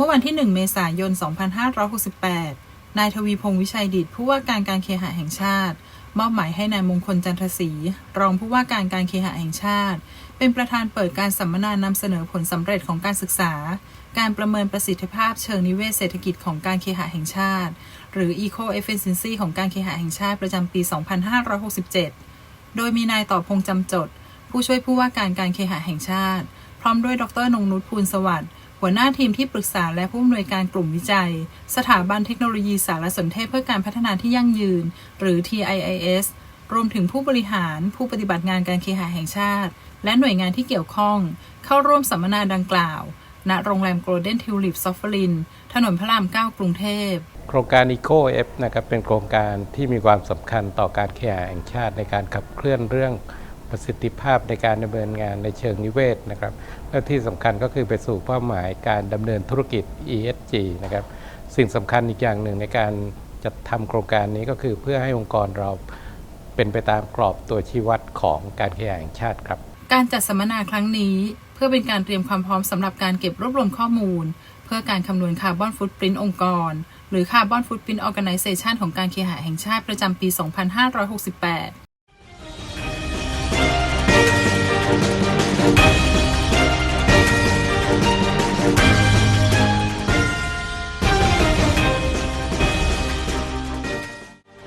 ื่อวันที่ 1 เมษายน 2568 นายทวีพงษ์วิชัยดิตผู้ว่าการการเคหะแห่งชาติ มอบหมายให้นายมงคลจันทศรีรองผู้ว่าการการเคหะแห่งชาติ เป็นประธานเปิดการสัมมนานำเสนอผลสำเร็จของการศึกษา การประเมินประสิทธิภาพเชิงนิเวศเศรษฐกิจของการเคหะแห่งชาติ หรือ Eco Efficiency ของการเคหะแห่งชาติประจำปี 2567 โดยมีนายต่อพงษ์จำจด ผู้ช่วยผู้ว่าการการเคหะแห่งชาติ พร้อมด้วยดรนงนุชภูลสวัสดิ์ หัวหน้าทีมที่ปรึกษาและผู้อำนวยการกลุ่มวิจัย สถาบันเทคโนโลยีสารสนเทศเพื่อการพัฒนาที่ยั่งยืน หรือ TIIS รวมถึงผู้บริหาร ผู้ปฏิบัติงานการเคหะแห่งชาติ และหน่วยงานที่เกี่ยวข้อง เข้าร่วมสัมมนาดังกล่าว ณ โรงแรมโกลเด้นทิวลิปซอฟฟลิน ถนนพระราม 9 กรุงเทพ โครงการ Eco F นะครับเป็นโครงการที่มีความสำคัญต่อการเคหะแห่งชาติในการขับเคลื่อนเรื่อง ประสิทธิภาพในการดำเนินงานในเชิงนิเวศนะครับ และที่สำคัญก็คือไปสู่เป้าหมายการดำเนินธุรกิจ ESG นะครับ สิ่งสำคัญอีกอย่างหนึ่งในการจัดทำโครงการนี้ก็คือเพื่อให้องค์กรเราเป็นไปตามกรอบตัวชี้วัดของการเคหะแห่งชาติครับ การจัดสัมมนาครั้งนี้ เพื่อเป็นการเตรียมความพร้อมสำหรับการเก็บรวบรวมข้อมูล เพื่อการคำนวณคาร์บอนฟุตปรินต์องค์กร หรือคาร์บอนฟุตปรินต์ออแก z a t i o n ของการเคหะแห่งชาติประจำปี 2568